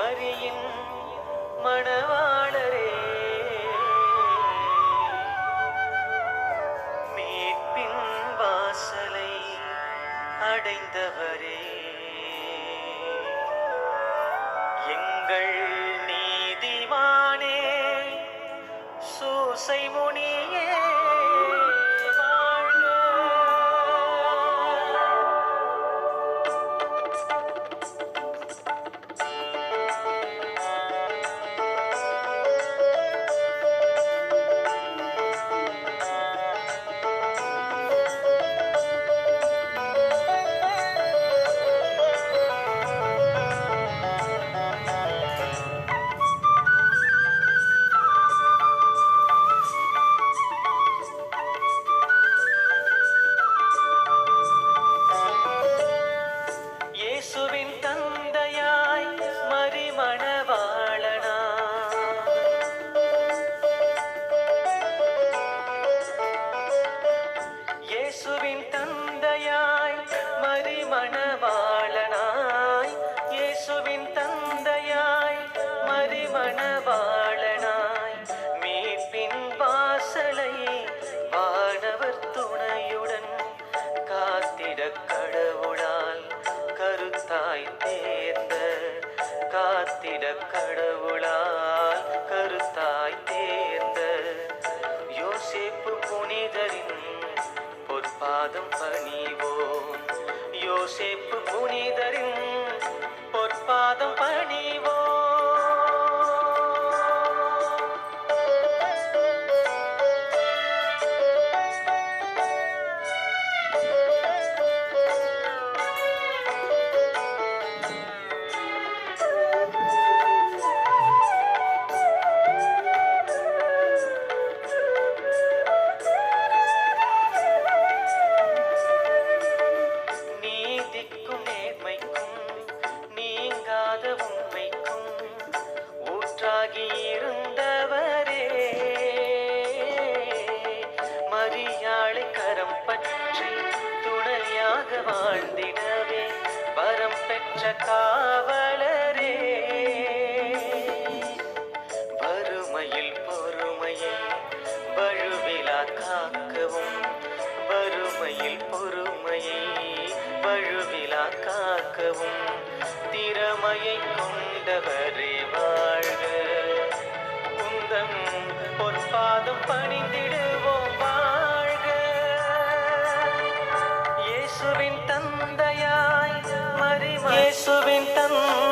மரியின் மணவாளரே. மீட்பின் வாசலை அடைந்தவரே. எங்கள் நீதிமானே சூசை முனியே பணிவோம் யோசேப்பு புனிதரின் துணையாக வாழ்ந்திடவே வரம் பெற்ற காவலரே வறுமையில் பொறுமையை வழுவிலா காக்கவும் வறுமையில் பொறுமையை வழுவிலா காக்கவும் திறமையை கொண்டவரே வாழ்க உந்தம் பொற்பாதம் பணிந்திடுவோம் இயேசுவின் தந்தையாய் மரிம இயேசுவின் தந்தை